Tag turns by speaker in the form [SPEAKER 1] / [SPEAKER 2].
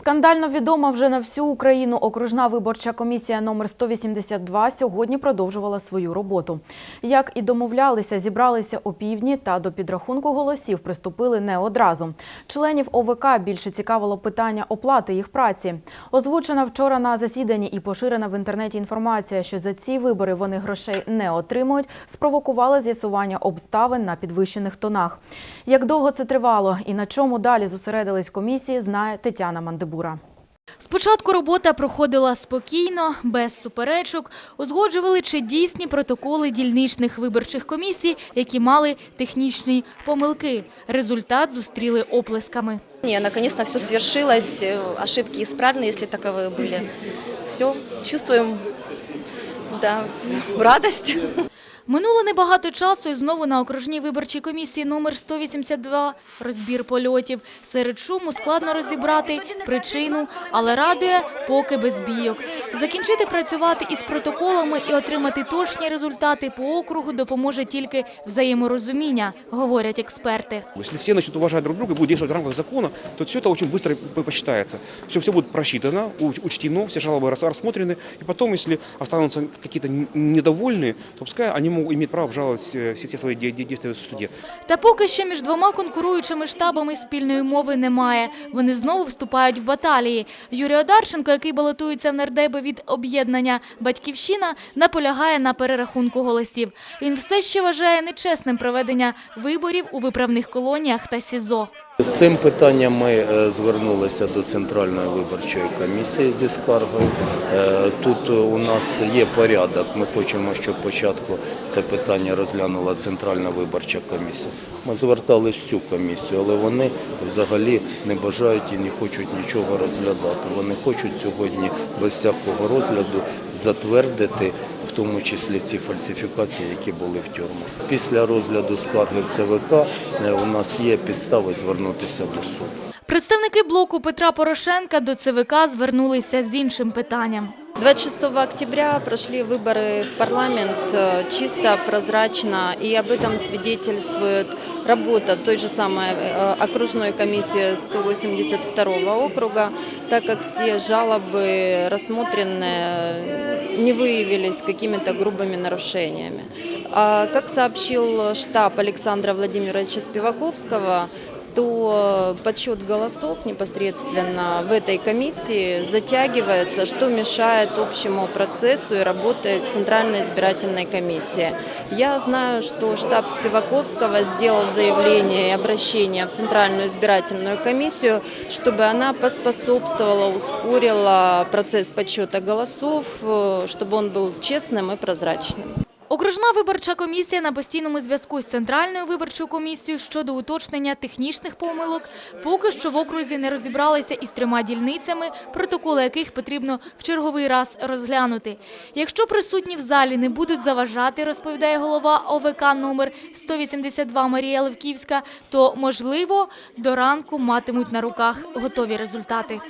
[SPEAKER 1] Скандально відома вже на всю Україну окружна виборча комісія номер 182 сьогодні продовжувала свою роботу. Як і домовлялися, зібралися о півдні та до підрахунку голосів приступили не одразу. Членів ОВК більше цікавило питання оплати їх праці. Озвучена вчора на засіданні і поширена в інтернеті інформація, що за ці вибори вони грошей не отримують, спровокувала з'ясування обставин на підвищених тонах. Як довго це тривало і на чому далі зосередились комісії, знає Тетяна Мандибура.
[SPEAKER 2] Спочатку робота проходила спокійно, без суперечок. Узгоджували, чи дійсні протоколи дільничних виборчих комісій, які мали технічні помилки. Результат зустріли оплесками.
[SPEAKER 3] Не, наконец-то все свершилось, э, ошибки исправлены, если таковые были. Все, чувствуем, да, радость.
[SPEAKER 2] Минуло небагато часу і знову на окружній виборчій комісії номер 182 розбір польотів. Серед шуму складно розібрати причину, але радує поки без бійок. Закінчити працювати із протоколами і отримати точні результати по округу допоможе тільки взаєморозуміння, говорять експерти.
[SPEAKER 4] Если все начнут уважать друг друга и будут действовать в рамках закона, то все это очень быстро по- посчитается. Все, все будет просчитано, уч- учтено, все жалобы рас- рассмотрены. И потом, если останутся какие-то н- недовольные, то пускай они могут иметь право обжаловать все, все свои де- де- в суде.
[SPEAKER 2] Та поки що між двома конкуруючими штабами спільної мови немає. Вони знову вступають в баталії. Юрій Одарченко, який балотується в нардеби від об'єднання «Батьківщина», наполягає на перерахунку голосів. Він все ще вважає нечесним проведення виборів у виправних колоніях та СІЗО.
[SPEAKER 5] З цим питанням ми е, звернулися до Центральної виборчої комісії зі скаргою. Е, Тут у нас є порядок. Ми хочемо, щоб спочатку це питання розглянула Центральна виборча комісія. Ми звертались в цю комісію, але вони взагалі не бажають і не хочуть нічого розглядати. Вони хочуть сьогодні без всякого розгляду затвердити в тому числі ці фальсифікації, які були в тюрмах. Після розгляду скарги в ЦВК е, у нас є підстави звернутися до суду.
[SPEAKER 2] Представники блоку Петра Порошенка до ЦВК звернулися з іншим питанням.
[SPEAKER 6] 26 октября прошли выборы в парламент э, чисто, прозрачно, и об этом свидетельствует работа той же самой э, окружной комиссии 182 округа, так как все жалобы рассмотренные не выявились какими-то грубыми нарушениями. А Как сообщил штаб Александра Владимировича Спиваковского, то подсчет голосов непосредственно в этой комиссии затягивается, что мешает общему процессу и работе Центральной избирательной комиссии. Я знаю, что штаб Спиваковского сделал заявление и обращение в Центральную избирательную комиссию, чтобы она поспособствовала, ускорила процесс подсчета голосов, э, чтобы он был честным и прозрачным.
[SPEAKER 2] Окружна виборча комісія на постійному зв'язку з Центральною виборчою комісією щодо уточнення технічних помилок. Поки що в окрузі не розібралися із трьома дільницями, протоколи яких потрібно в черговий раз розглянути. Якщо присутні в залі не будуть заважати, розповідає голова ОВК номер 182 Марія Левківська, то, можливо, до ранку матимуть на руках готові результати.